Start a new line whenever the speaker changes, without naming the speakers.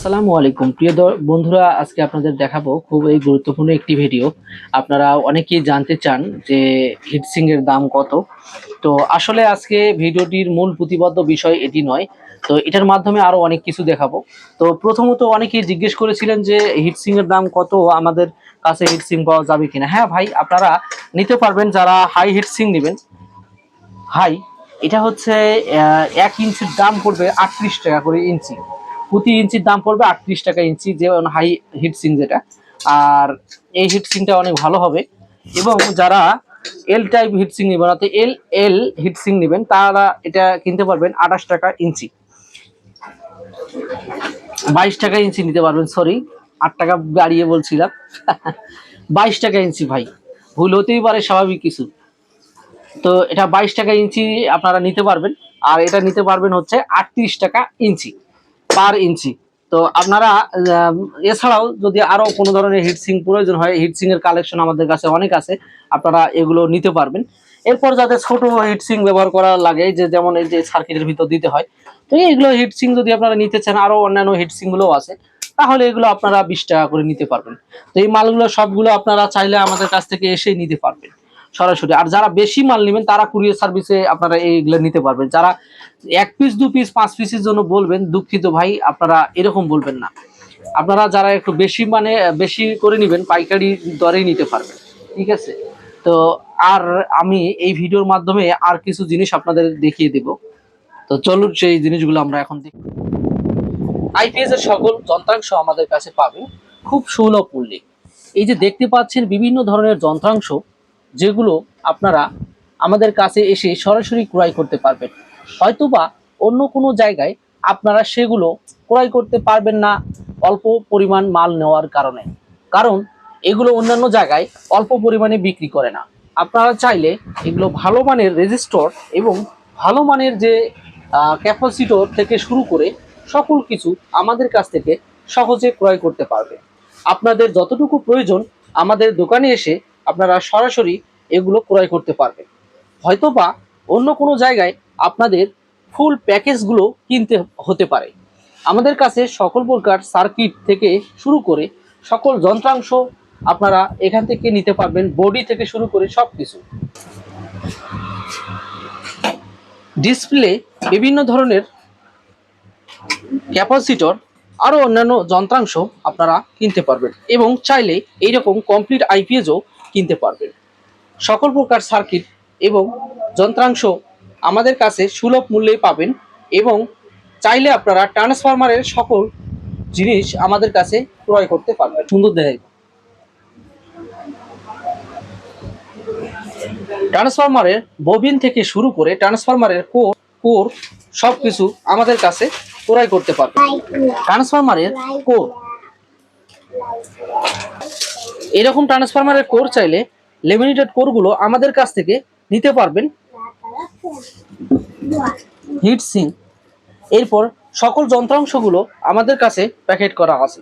আসসালামু আলাইকুম। প্রিয় বন্ধুরা, আজকে আপনাদের দেখাবো খুব এই গুরুত্বপূর্ণ একটি ভিডিও। আপনারা অনেকেই জানতে চান যে হিটসিং এর দাম কত। তো আসলে আজকে ভিডিওটির মূল প্রতিবদ্ধ বিষয় এটি নয়। তো এটার মাধ্যমে আরও অনেক কিছু দেখাবো। তো প্রথমত অনেকেই জিজ্ঞেস করেছিলেন যে হিটসিং এর দাম কত, আমাদের কাছে হিটসিং পাওয়া যাবে কিনা। হ্যাঁ ভাই, আপনারা নিতে পারবেন যারা হাই হিটসিং নেবেন। হাই, এটা হচ্ছে এক ইঞ্চির দাম পড়বে আটত্রিশ টাকা করে ইঞ্চি। প্রতি ইঞ্চির দাম পড়বে আটত্রিশ টাকা ইঞ্চি, যে হাই হিটসিং যেটা। আর এই হিটসিংটা অনেক ভালো হবে। এবং যারা এল টাইপ হিটসিং নেবেন, অর্থাৎ এল এল হিটসিং নেবেন, তারা এটা কিনতে পারবেন আঠাশ টাকা ইঞ্চি। বাইশ টাকা ইঞ্চি নিতে পারবেন সরি আট টাকা বাড়িয়ে বলছিলাম। বাইশ টাকা ইঞ্চি ভাই, ভুল হতেই পারে, স্বাভাবিক কিছু। তো এটা বাইশ টাকা ইঞ্চি আপনারা নিতে পারবেন, আর এটা নিতে পারবেন হচ্ছে আটত্রিশ টাকা ইঞ্চি। পার ইঞ্চি। তো আপনারা এছাড়াও যদি আরও কোনো ধরনের হিটসিং প্রয়োজন হয় হিটসিং এর কালেকশন আমাদের কাছে অনেক আছে, আপনারা এগুলো নিতে পারবেন। এরপর যাদের ছোট হিটসিং ব্যবহার করা লাগে যে যেমন এই যে সার্কিটের ভিতর দিতে হয়। তো এইগুলো হিটসিং যদি আপনারা নিতে চান আরও অন্যান্য হিটসিংগুলো আছে, তাহলে এগুলো আপনারা বিশ টাকা করে নিতে পারবেন। তো এই মালগুলো সবগুলো আপনারা চাইলে আমাদের কাছ থেকে এসেই নিতে পারবেন। সরাসরি। আর যারা বেশি মাল নেবেন, তারা কুরিয়ার সার্ভিসে আপনারা এইগুলো নিতে পারবেন। যারা এক পিস দু পিস পাঁচ পিসের জন্য বলবেন, দুঃখিত ভাই, আপনারা এরকম বলবেন না। আপনারা যারা একটু বেশি মানে বেশি করে নেবেন, পাইকারি দরেই নিতে পারবেন। ঠিক আছে? তো আর আমি এই ভিডিওর মাধ্যমে আর কিছু জিনিস আপনাদের দেখিয়ে দেব। তো চলুন সেই জিনিসগুলো আমরা এখন দেখি। আইপিএস এর সকল যন্ত্রাংশ আমাদের কাছে পাবেন। খুব সুলভ মূল্যে। এই যে দেখতে পাচ্ছেন, বিভিন্ন ধরনের যন্ত্রাংশ যেগুলো আপনারা আমাদের কাছে এসে সরাসরি ক্রয় করতে পারবেন। হয়তোবা অন্য কোনো জায়গায় আপনারা সেগুলো ক্রয় করতে পারবেন না অল্প পরিমাণ মাল নেওয়ার কারণে। কারণ এগুলো অন্যান্য জায়গায় অল্প পরিমাণে বিক্রি করে না। আপনারা চাইলে এগুলো ভালো মানের রেজিস্টর এবং ভালো মানের যে ক্যাপাসিটর থেকে শুরু করে সকল কিছু আমাদের কাছ থেকে সহজে ক্রয় করতে পারবে। আপনাদের যতটুকু প্রয়োজন আমাদের দোকানে এসে আপনারা সরাসরি এগুলো ক্রয় করতে পারবেন। হয়তোবা অন্য কোনো জায়গায় আপনাদের ফুল প্যাকেজগুলো কিনতে হতে পারে। আমাদের কাছে সকল প্রকার সার্কিট থেকে শুরু করে সকল যন্ত্রাংশ আপনারা এখান থেকে নিতে পারবেন, বডি থেকে শুরু করে সব কিছু ডিসপ্লে বিভিন্ন ধরনের ক্যাপাসিটর, আরও অন্যান্য যন্ত্রাংশ আপনারা কিনতে পারবেন এবং চাইলে এইরকম কমপ্লিট আইপিএসও কিনতে পারবেন। সকল প্রকার সার্কিট এবং যন্ত্রাংশ আমাদের কাছে সুলভ মূল্যে পাবেন এবং চাইলে আপনারা ট্রান্সফরমারের সকল জিনিস আমাদের কাছে ক্রয় করতে পারবেন। সুন্দর দেখাই। ট্রান্সফরমারের ববিন থেকে শুরু করে ট্রান্সফরমারের কোর কোর সব কিছু আমাদের কাছে ক্রয় করতে পারবেন। ট্রান্সফরমারের কোর এরকম ট্রান্সফরমারের কোর চাইলে লেমিনেটেড কোরগুলো আমাদের কাছ থেকে নিতে পারবেন। হিট সিং এরপর সকল যন্ত্রাংশগুলো আমাদের কাছে প্যাকেট করা আছে।